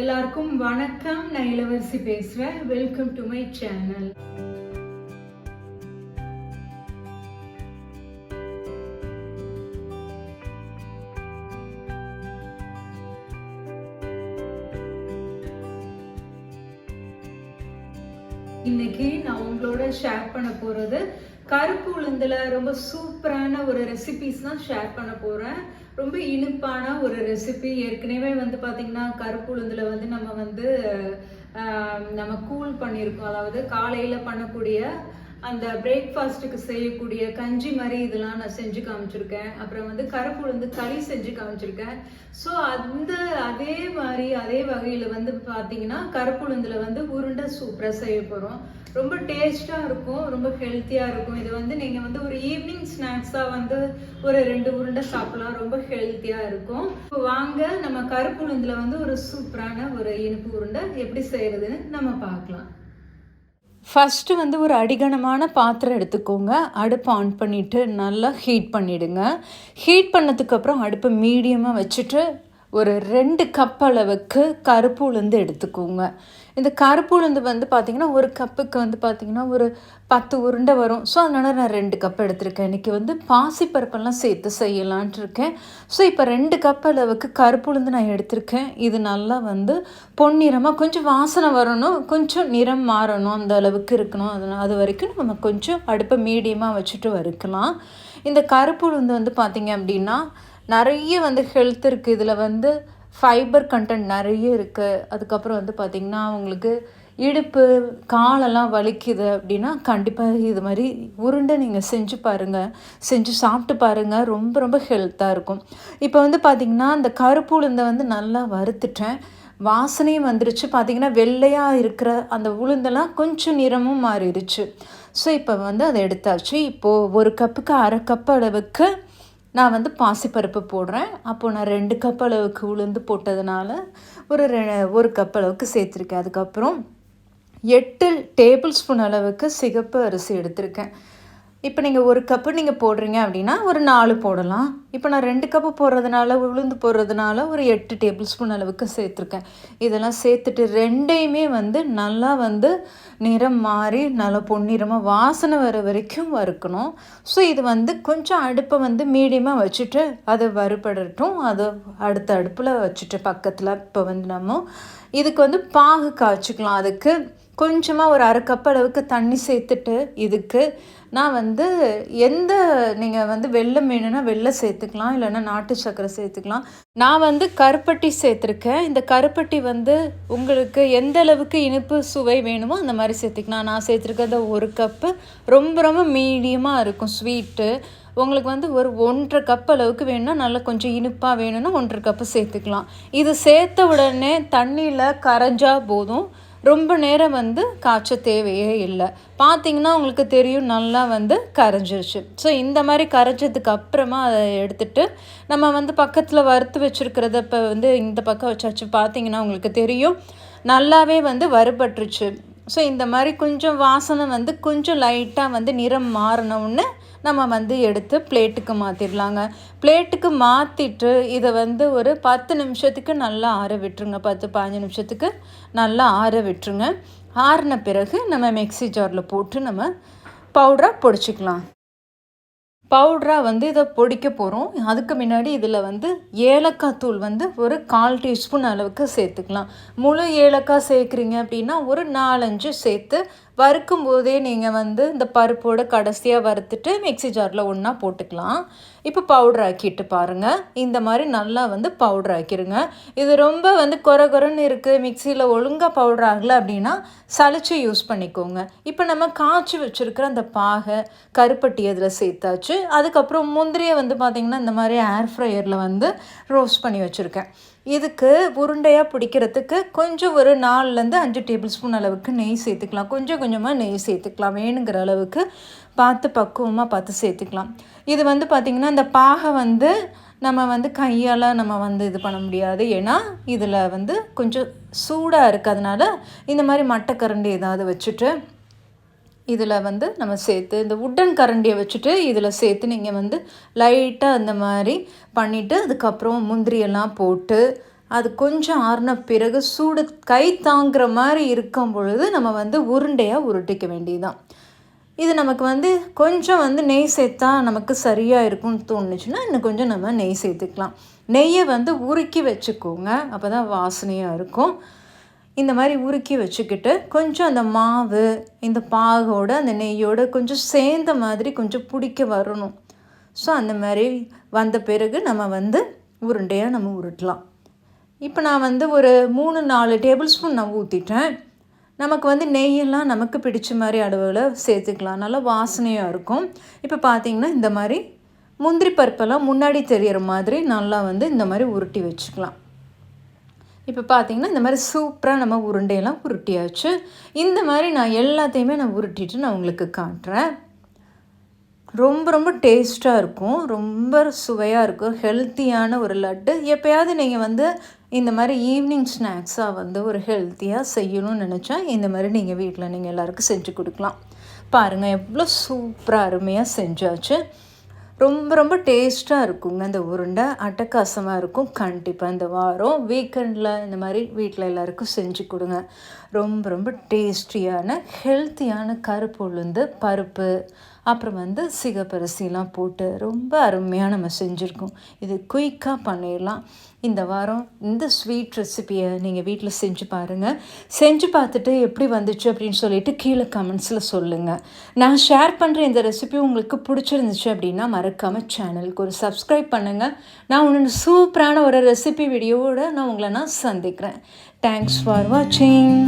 எல்லாருக்கும் வணக்கம். நான் இளவரசி பேசுறேன். வெல்கம் டு மை சேனல் இன்னைக்கு நான் உங்களோட ஷேர் பண்ண போறது கருப்பு உளுந்தில் ரொம்ப சூப்பரான ஒரு ரெசிபிஸ் தான் ஷேர் பண்ண போகிறேன் ரொம்ப இனிப்பான ஒரு ரெசிபி ஏற்கனவே வந்து பார்த்திங்கன்னா கருப்பு உளுந்தில் வந்து நம்ம வந்து நம்ம கூல் பண்ணியிருக்கோம். அதாவது காலையில் பண்ணக்கூடிய அந்த பிரேக்ஃபாஸ்ட்டுக்கு செய்யக்கூடிய கஞ்சி மாதிரி இதெல்லாம் நான் செஞ்சு காமிச்சிருக்கேன். அப்புறம் வந்து கருப்பு களி செஞ்சு காமிச்சிருக்கேன். ஸோ அந்த அதே மாதிரி அதே வகையில் வந்து பார்த்தீங்கன்னா கருப்பு வந்து உருண்டை சூப்பராக செய்ய போகிறோம் ரொம்ப டேஸ்ட்டாக இருக்கும் ரொம்ப ஹெல்த்தியாக இருக்கும். இது வந்து நீங்கள் வந்து ஒரு ஈவினிங் ஸ்நாக்ஸாக வந்து ஒரு ரெண்டு உருண்டை சாப்பிடலாம். ரொம்ப ஹெல்த்தியாக இருக்கும். இப்போ வாங்க நம்ம கருப்பு வந்து ஒரு சூப்பரான ஒரு இனிப்பு உருண்டை எப்படி செய்கிறதுன்னு நம்ம பார்க்கலாம். ஃபஸ்ட்டு வந்து ஒரு அடிகனமான பாத்திரம் எடுத்துக்கோங்க. அடுப்பை ஆன் பண்ணிவிட்டு நல்லா ஹீட் பண்ணிவிடுங்க ஹீட் பண்ணதுக்கப்புறம் அடுப்பை மீடியமாக வச்சுட்டு ஒரு ரெண்டு கப் அளவுக்கு கருப்பு உளுந்து எடுத்துக்கோங்க. இந்த கருப்பு உளுந்து வந்து பார்த்திங்கன்னா ஒரு கப்புக்கு வந்து பார்த்திங்கன்னா ஒரு பத்து உருண்டை வரும். ஸோ அதனால் நான் ரெண்டு கப் எடுத்திருக்கேன். இன்றைக்கி வந்து பாசிப்பருப்பெல்லாம் சேர்த்து செய்யலான்ட்டு இருக்கேன். ஸோ இப்போ ரெண்டு கப் அளவுக்கு கருப்பு உளுந்து நான் எடுத்திருக்கேன். இது நல்லா வந்து பொன்னிறமாக கொஞ்சம் வாசனை வரணும். கொஞ்சம் நிறம் மாறணும். அந்த அளவுக்கு இருக்கணும். அது அது வரைக்கும் நம்ம கொஞ்சம் அடுப்பை மீடியமாக வச்சுட்டு வறுக்கலாம். இந்த கருப்பு உளுந்து வந்து பார்த்திங்க அப்படின்னா நிறைய வந்து ஹெல்த் இருக்குது இதில் வந்து ஃபைபர் கண்டென்ட் நிறைய இருக்குது அதுக்கப்புறம் வந்து பார்த்திங்கன்னா உங்களுக்கு இடுப்பு காலெல்லாம் வலிக்குது அப்படின்னா கண்டிப்பாக இது மாதிரி உருண்டை நீங்கள் செஞ்சு பாருங்கள் செஞ்சு சாப்பிட்டு பாருங்கள் ரொம்ப ரொம்ப ஹெல்த்தாக இருக்கும். இப்போ வந்து பார்த்திங்கன்னா அந்த கருப்பு உளுந்தை வந்து நல்லா வறுத்துட்டேன். வாசனையும் வந்துருச்சு. பார்த்திங்கன்னா வெள்ளையாக இருக்கிற அந்த உளுந்தெல்லாம் கொஞ்சம் நிறமும் மாறிடுச்சு. ஸோ இப்போ வந்து அதை எடுத்தாச்சு. இப்போது ஒரு கப்புக்கு அரை கப் அளவுக்கு நான் வந்து பாசிப்பருப்பு போடுறேன். அப்போது நான் ரெண்டு கப் அளவுக்கு உளுந்து போட்டதுனால ஒரு ரெ ஒரு கப் அளவுக்கு சேர்த்துருக்கேன். அதுக்கப்புறம் எட்டு டேபிள் ஸ்பூன் அளவுக்கு சிகப்பு அரிசி எடுத்திருக்கேன். இப்போ நீங்கள் ஒரு கப்பு நீங்கள் போடுறீங்க அப்படின்னா ஒரு நாலு போடலாம். இப்போ நான் ரெண்டு கப்பு போடுறதுனால உளுந்து போடுறதுனால ஒரு எட்டு டேபிள் ஸ்பூன் அளவுக்கு சேர்த்துருக்கேன். இதெல்லாம் சேர்த்துட்டு ரெண்டையுமே வந்து நல்லா வந்து நிறம் மாறி நல்லா பொன்னிறமாக வாசனை வர வரைக்கும் வறுக்கணும். ஸோ இது வந்து கொஞ்சம் அடுப்பை வந்து மீடியமாக வச்சுட்டு அதை வறுபடட்டும். அதை அடுத்த அடுப்பில் வச்சுட்டு பக்கத்தில் இப்போ வந்து நம்ம இதுக்கு வந்து பாகு காய்ச்சிக்கலாம். அதுக்கு கொஞ்சமாக ஒரு அரை கப் அளவுக்கு தண்ணி சேர்த்துட்டு இதுக்கு நான் வந்து எந்த நீங்கள் வந்து வெள்ளை வேணும்னா வெள்ளை சேர்த்துக்கலாம் இல்லைன்னா நாட்டு சர்க்கரை சேர்த்துக்கலாம். நான் வந்து கருப்பட்டி சேர்த்துருக்கேன். இந்த கருப்பட்டி வந்து உங்களுக்கு எந்த அளவுக்கு இனிப்பு சுவை வேணுமோ அந்த மாதிரி சேர்த்துக்கலாம். நான் சேர்த்துருக்கிறது ஒரு கப்பு ரொம்ப ரொம்ப மீடியமாக இருக்கும் ஸ்வீட்டு உங்களுக்கு வந்து ஒரு ஒன்றரை கப் அளவுக்கு வேணும்னா நல்லா கொஞ்சம் இனிப்பாக வேணும்னா ஒன்றரை கப்பு சேர்த்துக்கலாம். இது சேர்த்த உடனே தண்ணியில் கரைஞ்சா போதும். ரொம்ப நேரம் வந்து காய்ச்ச தேவையே இல்லை. பார்த்தீங்கன்னா உங்களுக்கு தெரியும் நல்லா வந்து கரைஞ்சிருச்சு. ஸோ இந்த மாதிரி கரைஞ்சதுக்கு அப்புறமா அதை எடுத்துட்டு நம்ம வந்து பக்கத்தில் வறுத்து வச்சுருக்கிறத இப்போ வந்து இந்த பக்கம் வச்சாச்சு. பார்த்திங்கன்னா உங்களுக்கு தெரியும் நல்லாவே வந்து வறுபட்டுருச்சு. ஸோ இந்த மாதிரி கொஞ்சம் வாசனை வந்து கொஞ்சம் லைட்டாக வந்து நிறம் மாறினவுன்னு நம்ம வந்து எடுத்து பிளேட்டுக்கு மாற்றிடலாங்க பிளேட்டுக்கு மாற்றிட்டு இதை வந்து ஒரு பத்து நிமிஷத்துக்கு நல்லா ஆற விட்டுருங்க. பத்து பதினஞ்சு நிமிஷத்துக்கு நல்லா ஆற விட்டுருங்க. ஆறின பிறகு நம்ம மிக்ஸி ஜாரில் போட்டு நம்ம பவுடராக பொடிச்சிக்கலாம். பவுடராக வந்து இதை பொடிக்க போகிறோம் அதுக்கு முன்னாடி இதில் வந்து ஏலக்காய் தூள் வந்து ஒரு கால் டீஸ்பூன் அளவுக்கு சேர்த்துக்கலாம். முழு ஏலக்காய் சேர்க்குறீங்க அப்படின்னா ஒரு நாலஞ்சு சேர்த்து வறுக்கும் போதே நீங்கள் வந்து இந்த பருப்போட கடைசியாக வறுத்துட்டு மிக்ஸி ஜாரில் ஒன்றா போட்டுக்கலாம். இப்போ பவுடர் ஆக்கிட்டு பாருங்கள் இந்த மாதிரி நல்லா வந்து பவுடர் ஆக்கிடுங்க இது ரொம்ப வந்து குறை குறைன்னு இருக்குது மிக்சியில் ஒழுங்காக பவுடர் ஆகலை அப்படின்னா சளிச்சு யூஸ் பண்ணிக்கோங்க. இப்போ நம்ம காய்ச்சி வச்சுருக்கிற அந்த பாகை கருப்பட்டி அதில் சேர்த்தாச்சு. அதுக்கப்புறம் முந்திரியை வந்து பார்த்திங்கன்னா இந்த மாதிரி ஏர் ஃப்ரையரில் வந்து ரோஸ்ட் பண்ணி வச்சுருக்கேன். இதுக்கு உருண்டையாக பிடிக்கிறதுக்கு கொஞ்சம் ஒரு நாலுலேருந்து அஞ்சு டேபிள் ஸ்பூன் அளவுக்கு நெய் சேர்த்துக்கலாம். கொஞ்சம் கொஞ்சமாக நெய் சேர்த்துக்கலாம். வேணுங்கிற அளவுக்கு பார்த்து பக்குவமாக பார்த்து சேர்த்துக்கலாம். இது வந்து பார்த்திங்கன்னா இந்த பாகை வந்து நம்ம வந்து கையால் நம்ம வந்து இது பண்ண முடியாது. ஏன்னா இதில் வந்து கொஞ்சம் சூடாக இருக்கிறதுனால இந்த மாதிரி மட்டைக்கரண்டி ஏதாவது வச்சுட்டு இதில் வந்து நம்ம சேர்த்து இந்த உட்டன் கரண்டியை வச்சுட்டு இதில் சேர்த்து நீங்கள் வந்து லைட்டாக அந்த மாதிரி பண்ணிவிட்டு அதுக்கப்புறம் முந்திரியெல்லாம் போட்டு அது கொஞ்சம் ஆறின பிறகு சூடு கை தாங்குற மாதிரி இருக்கும் பொழுது நம்ம வந்து உருண்டையாக உருட்டிக்க வேண்டியதுதான். இது நமக்கு வந்து கொஞ்சம் வந்து நெய் சேர்த்தா நமக்கு சரியாக இருக்கும்னு தோணுச்சுன்னா இன்னும் கொஞ்சம் நம்ம நெய் சேர்த்துக்கலாம். நெய்யை வந்து உருக்கி வச்சுக்கோங்க. அப்போ தான் வாசனையாக இருக்கும். இந்த மாதிரி உருக்கி வச்சுக்கிட்டு கொஞ்சம் அந்த மாவு இந்த பாகோடு அந்த நெய்யோடு கொஞ்சம் சேர்ந்த மாதிரி கொஞ்சம் பிடிக்க வரணும். ஸோ அந்த மாதிரி வந்த பிறகு நம்ம வந்து உருண்டையாக நம்ம உருட்டலாம். இப்போ நான் வந்து ஒரு மூணு நாலு டேபிள் ஸ்பூன் நான் ஊற்றிட்டேன் நமக்கு வந்து நெய்யெல்லாம் நமக்கு பிடிச்ச மாதிரி அளவில் சேர்த்துக்கலாம். நல்லா வாசனையாக இருக்கும். இப்போ பார்த்தீங்கன்னா இந்த மாதிரி முந்திரி பருப்பெல்லாம் முன்னாடி தெரியிற மாதிரி நல்லா வந்து இந்த மாதிரி உருட்டி வச்சுக்கலாம். இப்போ பார்த்தீங்கன்னா இந்த மாதிரி சூப்பராக நம்ம உருண்டையெல்லாம் உருட்டியாச்சு. இந்த மாதிரி நான் எல்லாத்தையுமே நான் உருட்டிட்டு நான் உங்களுக்கு காட்டுறேன். ரொம்ப ரொம்ப டேஸ்ட்டாக இருக்கும். ரொம்ப சுவையாக இருக்கும். ஹெல்த்தியான ஒரு லட்டு. எப்போயாவது நீங்கள் வந்து இந்த மாதிரி ஈவினிங் ஸ்நாக்ஸாக வந்து ஒரு ஹெல்த்தியாக செய்யணும்னு நினச்சா இந்த மாதிரி நீங்கள் வீட்டில் நீங்கள் எல்லாருக்கும் செஞ்சு கொடுக்கலாம். பாருங்கள் எவ்வளோ சூப்பராக அருமையாக செஞ்சாச்சு. ரொம்ப ரொம்ப டேஸ்ட்டாக இருக்குங்க. இந்த உருண்டை அட்டகாசமாக இருக்கும். கண்டிப்பாக இந்த வாரம் வீக்கெண்டில் இந்த மாதிரி வீட்டில் எல்லாருக்கும் செஞ்சு கொடுங்க. ரொம்ப ரொம்ப டேஸ்டியான ஹெல்த்தியான கருப்பு உளுந்து பருப்பு அப்புறம் வந்து சிகப்பரிசிலாம் போட்டு ரொம்ப அருமையாக நம்ம செஞ்சுருக்கோம். இது குயிக்காக பண்ணிடலாம். இந்த வாரம் இந்த ஸ்வீட் ரெசிபியை நீங்கள் வீட்டில் செஞ்சு பாருங்கள் செஞ்சு பார்த்துட்டு எப்படி வந்துச்சு அப்படின்னு சொல்லிட்டு கீழே கமெண்ட்ஸில் சொல்லுங்கள் நான் ஷேர் பண்ணுற இந்த ரெசிபி உங்களுக்கு பிடிச்சிருந்துச்சு அப்படின்னா மறக்காமல் சேனலுக்கு ஒரு சப்ஸ்கிரைப் பண்ணுங்கள் நான் ஒன்று சூப்பரான ஒரு ரெசிபி வீடியோவோடு நான் உங்களை நான் சந்திக்கிறேன். தேங்க்ஸ் ஃபார் வாட்சிங்